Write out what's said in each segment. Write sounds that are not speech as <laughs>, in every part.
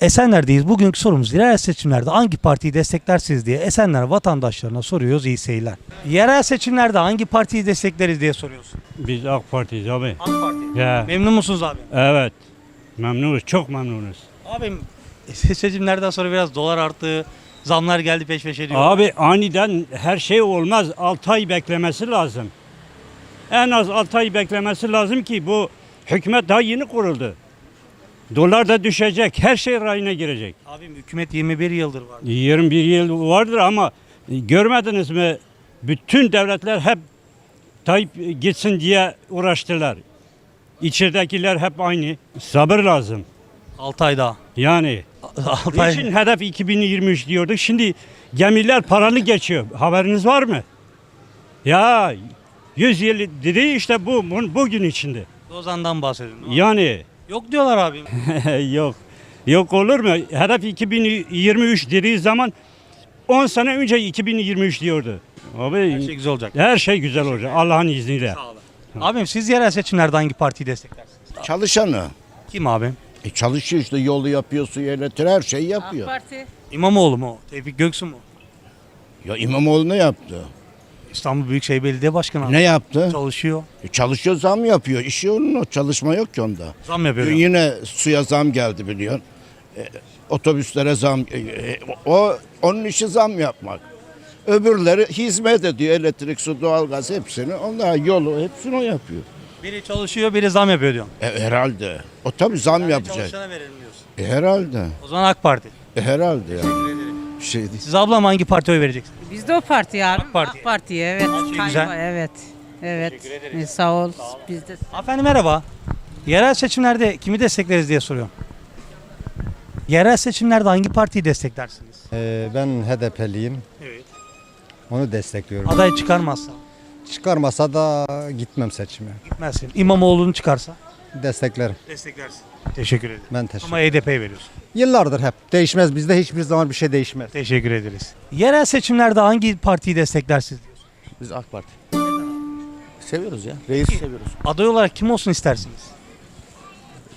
Esenler'deyiz. Bugünkü sorumuz yerel seçimlerde hangi partiyi desteklersiniz diye Esenler vatandaşlarına soruyoruz. İyi seyirler. Yerel seçimlerde hangi partiyi destekleriz diye soruyoruz. Biz AK Parti'yiz abi. AK Parti. Ya, Memnun musunuz abi? evet. Memnunuz, çok memnunuz. Abim seçimlerden sonra biraz dolar arttı. Zamlar geldi peş peşe diyor. Abi aniden her şey olmaz. 6 ay beklemesi lazım. En az 6 ay beklemesi lazım ki bu hükümet daha yeni kuruldu. Dolar da düşecek, her şey rayına girecek. Abim hükümet 21 yıldır var. 21 yıl vardır ama görmediniz mi? Bütün devletler hep Tayyip gitsin diye uğraştılar. İçeridekiler hep aynı. Sabır lazım. 6 ay daha. Yani <laughs> 6 ay. için hedef 2023 diyorduk. Şimdi gemiler paralı geçiyor. Haberiniz var mı? Ya 100 yıl dedi işte bu bu- bugün içinde. Lozan'dan bahsediyorum. Yani Yok diyorlar abim. <laughs> yok. Yok olur mu? Hedef 2023 dediği zaman 10 sene önce 2023 diyordu. Abi Her şey güzel olacak. her şey güzel olacak Allah'ın izniyle. Sağ olun. Abim siz yerel seçimlerde hangi partiyi desteklersiniz? Çalışanı. Kim abim? E çalışıyor işte yolu yapıyor, suyu elektrik her şeyi yapıyor. Parti. İmamoğlu mu? Tevfik Göksu mu? Ya İmamoğlu ne yaptı? İstanbul Büyükşehir Belediye Başkanı. Ne yaptı? Çalışıyor. E çalışıyor zam yapıyor. İşi onun o. Çalışma yok ki onda. Zam yapıyor. Dün yine suya zam geldi biliyorsun. E, otobüslere zam. e, e, o onun işi zam yapmak. Öbürleri hizmet ediyor. Elektrik, su, doğalgaz hepsini. Onlar yolu hepsini o yapıyor. Biri çalışıyor, biri zam yapıyor diyorsun. E, herhalde. O tabii zam Yani yapacak. Çalışana verelim diyorsun. E, herhalde. O zaman AK Parti. E, herhalde ya. Bir şey değil. Siz ablam hangi partiye oy vereceksiniz? Biz de o parti ya. AK Parti. AK Parti'ye evet. Şey Tayyip- güzel. Evet. Evet. Teşekkür ederiz. E, Sağ ol. Biz de Efendim merhaba. Yerel seçimlerde kimi destekleriz diye soruyorum. Yerel seçimlerde hangi partiyi desteklersiniz? Ee, ben HDP'liyim. Evet. Onu destekliyorum. Aday çıkarmazsa Çıkarmasa da gitmem seçime. gitmezsin. İmamoğlu'nu çıkarsa Desteklerim. desteklersin. Teşekkür ederim. Ben teşekkür Ama HDP'ye veriyorsun. Yıllardır hep. Değişmez. Bizde hiçbir zaman bir şey değişmez. Teşekkür ederiz. Yerel seçimlerde hangi partiyi desteklersiniz diyorsun. Biz AK Parti. Seviyoruz ya. Reis seviyoruz. Aday olarak kim olsun istersiniz?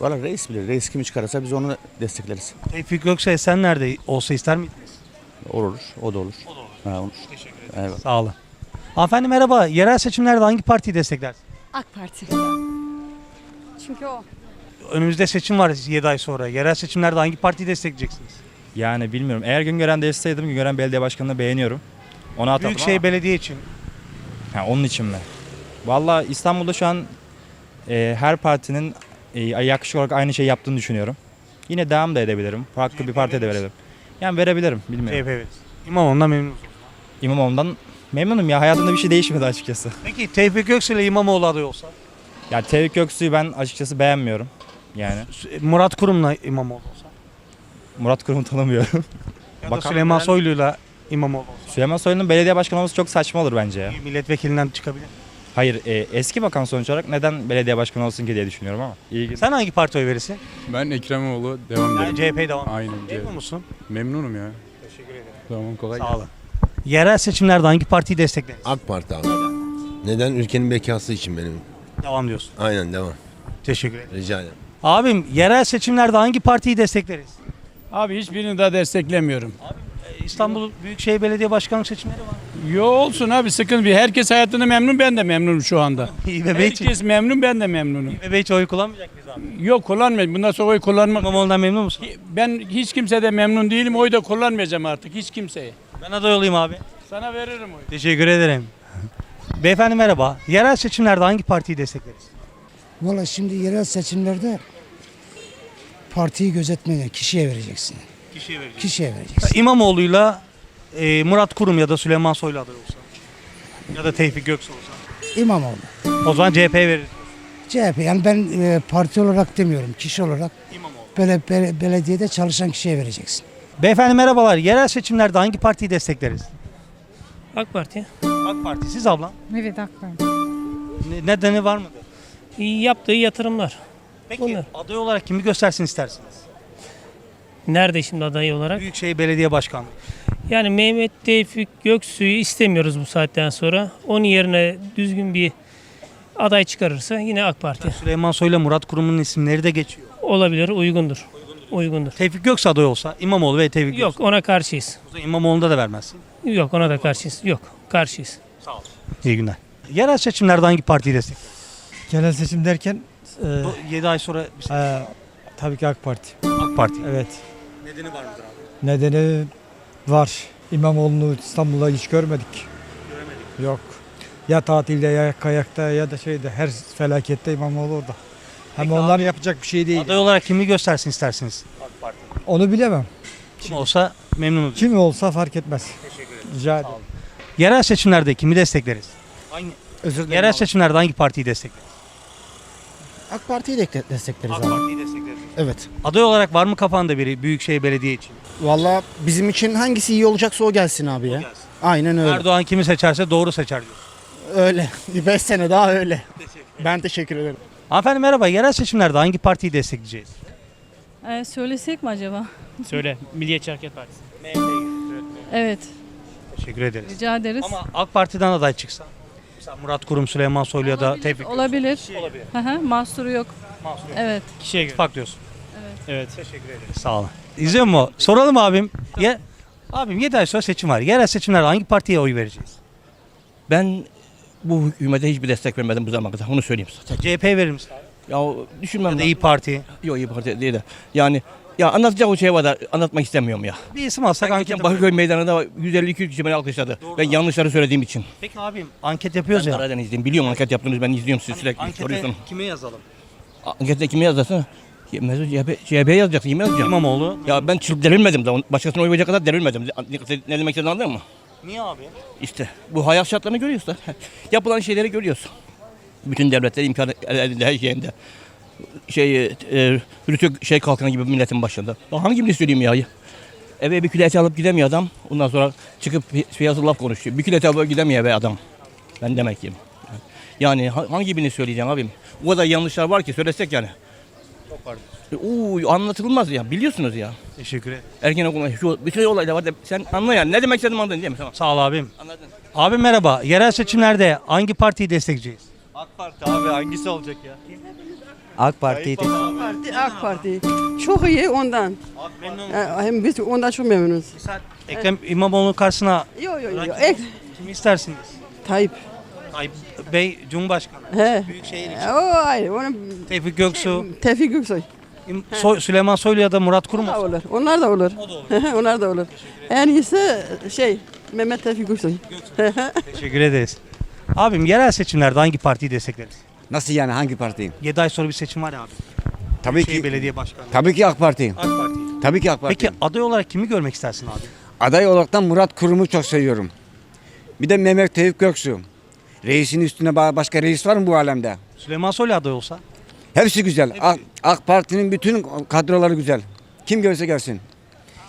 Valla reis bilir. Reis kimi çıkarırsa biz onu destekleriz. Tevfik Gökçe sen nerede olsa ister miydiniz? Olur. O da olur. O da olur. Ha, olur. Eyvallah. Sağ olun. Hanımefendi merhaba. Yerel seçimlerde hangi partiyi desteklersiniz? AK Parti. Çünkü o. Önümüzde seçim var 7 ay sonra. Yerel seçimlerde hangi partiyi destekleyeceksiniz? Yani bilmiyorum. Eğer Güngören'de isteseydim Güngören Belediye Başkanı'nı beğeniyorum. Ona atardım Büyükşehir ama- Belediye için. Ha, onun için mi? Valla İstanbul'da şu an e, her partinin e, yaklaşık olarak aynı şeyi yaptığını düşünüyorum. Yine devam da edebilirim. Farklı bir partiye de verebilirim. Yani verebilirim bilmiyorum. CHP veririz. İmamoğlu'ndan memnunuz. İmamoğlu'ndan memnunum ya. Hayatımda bir şey değişmedi açıkçası. Peki Tevfik Göksu ile İmamoğlu aday olsa? Yani Tevfik Göksu'yu ben açıkçası beğenmiyorum. Yani Murat Kurum'la İmamoğlu olsa? Murat Kurum'u tanımıyorum. Ya da Bakan Süleyman Bülent- Soylu'yla İmamoğlu olsa? Süleyman Soylu'nun belediye başkanı olması çok saçma olur bence ya. Bir Milletvekilinden çıkabilir. Hayır e, eski bakan sonuç olarak neden belediye başkanı olsun ki diye düşünüyorum ama. İyi günler. Sen hangi partiye oy verirsin? Ben Ekremoğlu devam Yani ederim. CHP devam. Aynen. Memnun musun? Memnunum ya. Teşekkür ederim. Tamam kolay Sağ olun. Yerel seçimlerde hangi partiyi destekleriz? AK Parti abi. Neden? Ülkenin bekası için benim. Devam diyorsun. Aynen devam. Teşekkür ederim. Rica ederim. Abim yerel seçimlerde hangi partiyi destekleriz? Abi hiçbirini daha desteklemiyorum. Ee, İstanbul Büyükşehir Belediye Başkanlık seçimleri var. Yo olsun abi sıkıntı bir. Herkes hayatında memnun ben de memnunum şu anda. <laughs> İBB için. Herkes memnun ben de memnunum. İBB için oy kullanmayacak mıyız abi? Yok kullanmayacağım. Bundan sonra oy kullanmak. İmamoğlu'ndan memnun musun? Ben hiç kimsede memnun değilim. Oy da kullanmayacağım artık hiç kimseye. Ben aday olayım abi. Sana veririm oy. Teşekkür ederim. <laughs> Beyefendi merhaba. Yerel seçimlerde hangi partiyi destekleriz? Valla şimdi yerel seçimlerde partiyi gözetmeye kişiye vereceksin. Kişiye vereceğiz. Kişiye vereceksin. İmamoğlu'yla e, Murat Kurum ya da Süleyman Soylu aday olsa. Ya da Tevfik Göksu olsa. İmamoğlu. O zaman CHP veririz. CHP yani ben e, parti olarak demiyorum kişi olarak İmamoğlu. böyle bele- belediyede çalışan kişiye vereceksin. Beyefendi merhabalar. Yerel seçimlerde hangi partiyi destekleriz? AK Parti. AK Parti. Siz ablam. Evet AK Parti. Ne- Nedeni var mıdır? Yaptığı yatırımlar. Peki Bunlar. aday olarak kimi göstersin istersiniz? Nerede şimdi aday olarak? Büyükşehir Belediye Başkanlığı. Yani Mehmet Tevfik Göksu'yu istemiyoruz bu saatten sonra. Onun yerine düzgün bir aday çıkarırsa yine AK Parti. Süleyman Soylu Murat Kurum'un isimleri de geçiyor. Olabilir, uygundur. uygundur. Tevfik Göksu aday olsa İmamoğlu ve Tevfik Yok Göksu. ona karşıyız. O zaman İmamoğlu'nda da vermezsin. Yok ona da karşıyız. Yok karşıyız. İyi günler. Yerel seçimlerde hangi partiyi destekler? Genel seçim derken 7 ay sonra bir şey- tabii ki AK Parti. AK Parti. Evet. Nedeni var mıdır abi? Nedeni var. İmamoğlu'nu İstanbul'da hiç görmedik. Yok. Ya tatilde ya kayakta ya da şeyde her felakette İmamoğlu orada. Hem Peki onların yapacak bir şey değil. Aday olarak kimi göstersin istersiniz? Onu bilemem. Kim olsa memnunuz. Kim olsa fark etmez. Rica ederim. Yerel seçimlerde kimi destekleriz? Hangi, Özür dilerim. yerel seçimlerde hangi partiyi destekleriz? AK Parti'yi de destekleriz AK Parti'yi destekleriz. Evet. Aday olarak var mı kafanda biri Büyükşehir Belediye için? Valla bizim için hangisi iyi olacaksa o gelsin abi ya. Aynen öyle. Erdoğan kimi seçerse doğru seçer diyor. Öyle. <laughs> Bir 5 sene daha öyle. Ben teşekkür ederim. Hanımefendi merhaba. Yerel seçimlerde hangi partiyi destekleyeceğiz? Ee, söylesek mi acaba? <laughs> Söyle. Milliyetçi Hareket Partisi. Evet. Teşekkür ederiz. Rica ederiz. Ama AK Parti'den aday çıksa. Mesela Murat Kurum, Süleyman Soylu ya da Tevfik Göksu. Olabilir. Olabilir. Hı hı, Mahsuru yok. Mahsur yok. Evet. Kişiye göre. İttifak diyorsun. Evet. Teşekkür ederiz. Sağ olun. İzliyor mu? Soralım abim. Ye abim 7 ay sonra seçim var. Yerel seçimlerde hangi partiye oy vereceğiz? Ben bu hükümete hiçbir destek vermedim bu zamana kadar. Onu söyleyeyim zaten. CHP verir misin? Ya düşünmem. Ya da İyi Parti. Yok iyi parti değil de. Yani ya anlatacak o şey var da anlatmak istemiyorum ya. Bir isim alsak anket Geçen yapalım. Bakırköy meydanında 150-200 kişi beni alkışladı. Ben yanlışları söylediğim için. Peki abim anket yapıyoruz ya. Karadeniz'deyim. Biliyorum anket yaptığınızı ben izliyorum sizi sürekli. Ankete Soruyorsun. kime yazalım? Ankette kimi yazacaksın? Mesut CHP, CHP yazacaksın. Kimi yazacaksın? İmamoğlu. Ya ben çılıp delirmedim de. Başkasına oy verecek kadar delirmedim. Ne- demek istediğini anladın mı? Niye abi? İşte bu hayat şartlarını görüyoruz da. <laughs> Yapılan şeyleri görüyoruz. Bütün devletler imkanı elinde her şeyinde. Şey, e, rütük şey kalkanı gibi milletin başında. Ya hangi birini söyleyeyim ya? Eve bir kilo et alıp gidemiyor adam. Ondan sonra çıkıp piyasa laf konuşuyor. Bir kilo et alıp gidemiyor be adam. Ben demek ki. Yani ha- hangi birini söyleyeceğim abim? O kadar yanlışlar var ki söylesek yani. Çok pardon. E, Oo, anlatılmaz ya. Biliyorsunuz ya. Teşekkür ederim. Erken okuma şu bütün olaylar var da sen anla yani. Ne demek istediğimi anladın değil mi? Tamam. Sağ ol abim. Anladın. Abim merhaba. Yerel seçimlerde hangi partiyi destekleyeceğiz? AK Parti abi hangisi olacak ya? AK Parti'yi Parti, AK Parti. Çok iyi ondan. Hem biz ondan çok memnunuz. Sen Ekrem İmamoğlu'nun karşısına Yok yok Rakip Ek, kimi istersiniz? Tayyip. Tayyip Bey Cumhurbaşkanı. He. Büyükşehir O için. ayrı. Onun Tevfik Göksu, Tevfik Göksoy. İm- Soy- Süleyman Soylu ya da Murat Kurum O da olsun. olur. Onlar da olur. O da olur. <laughs> Onlar da olur. En iyisi şey Mehmet Tevfik Göksoy. Teşekkür ederiz. Abim yerel seçimlerde hangi partiyi destekleriz? Nasıl yani hangi partiyi? 7 ay sonra bir seçim var ya abi. Tabii Şey belediye başkanı. tabii ki AK Parti. AK Parti. Tabii ki AK Peki aday olarak kimi görmek istersin abi? Aday olaraktan Murat Kurum'u çok seviyorum. Bir de Mehmet Tevfik Göksu. Reisin üstüne ba- başka reis var mı bu alemde? Süleyman Soylu aday olsa? Hepsi güzel. AK, AK Parti'nin bütün kadroları güzel. Kim görse gelsin.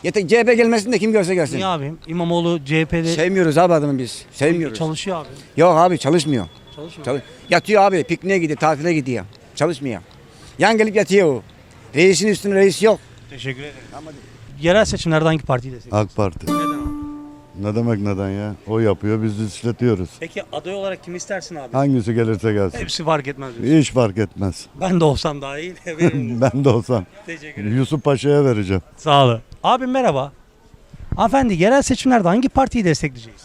Yeter CHP gelmesin de kim görse gelsin. Niye abim? İmamoğlu CHP'de Sevmiyoruz abi adamı biz. Sevmiyoruz. çalışıyor abi. Yok abi çalışmıyor. Çalışmıyor. Çalış- yatıyor abi pikniğe gidiyor, tatile gidiyor. Çalışmıyor. Yan gelip yatıyor o. Reisin üstüne reis yok. Teşekkür ederim. Yerel seçimlerde hangi partiyi destekliyorsun? AK Parti. Neden abi? Ne demek neden ya? O yapıyor biz işletiyoruz. Peki aday olarak kimi istersin abi? Hangisi gelirse gelsin. Hepsi fark etmez diyorsun. Hiç fark etmez. Ben de olsam daha iyi <laughs> ben de olsam. Teşekkür ederim. Yusuf Paşa'ya vereceğim. Sağ olun. Abim merhaba. Hanımefendi yerel seçimlerde hangi partiyi destekleyeceğiz?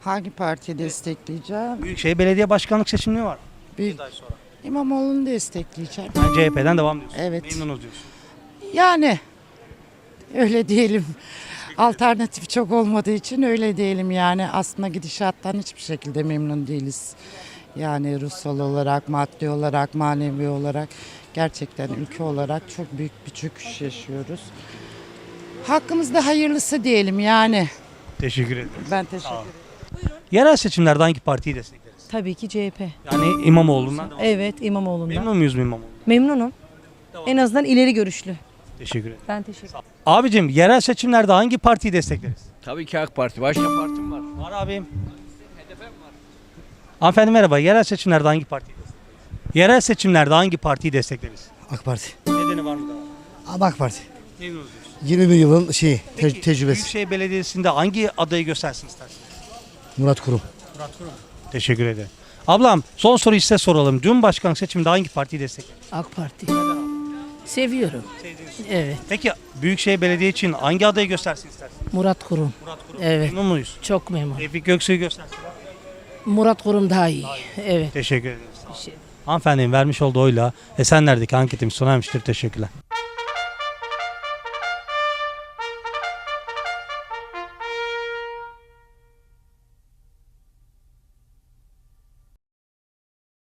Hangi partiyi destekleyeceğim? Büyükşehir Belediye Başkanlık seçimleri var. Bir ay sonra. İmamoğlu'nu destekleyeceğim. Yani CHP'den devam diyorsun. Evet. Memnunuz diyorsun. Yani öyle diyelim. Alternatif çok olmadığı için öyle diyelim yani. Aslında gidişattan hiçbir şekilde memnun değiliz. Yani ruhsal olarak, maddi olarak, manevi olarak gerçekten ülke olarak çok büyük bir çöküş yaşıyoruz. Hakkımızda hayırlısı diyelim yani. Teşekkür ederim. Ben teşekkür Yerel seçimlerde hangi partiyi destekleriz? Tabii ki CHP. Yani İmamoğlu'ndan devam. Evet İmamoğlu'ndan. Memnun muyuz mu İmamoğlu? Memnunum. En azından ileri görüşlü. Teşekkür ederim. Ben teşekkür ederim. Abicim yerel seçimlerde hangi partiyi destekleriz? Tabii ki AK Parti. Başka partim var. Var abim. Hanımefendi merhaba. Yerel seçimlerde hangi partiyi destekleriz? Yerel seçimlerde hangi partiyi destekleriz? AK Parti. Nedeni var mı? Ama AK Parti. Memnunuz diyorsun. 21 yılın şeyi, Peki, Büyükşehir Belediyesi'nde hangi adayı göstersin istersiniz? Murat Kurum. Murat Kurum. Teşekkür ederim. Ablam son soruyu size soralım. Cumhurbaşkanı seçiminde hangi partiyi destekler? AK Parti. Seviyorum. Evet. Peki Büyükşehir Belediye için hangi adayı göstersin istersiniz? Murat Kurum. Murat Kurum. Evet. Memnun muyuz? Çok memnun. Tevfik Göksu'yu göstersin. Murat Kurum daha iyi. Evet. Teşekkür ederiz. Şey- Hanımefendinin vermiş olduğu oyla Esenler'deki anketimiz sona ermiştir. Teşekkürler.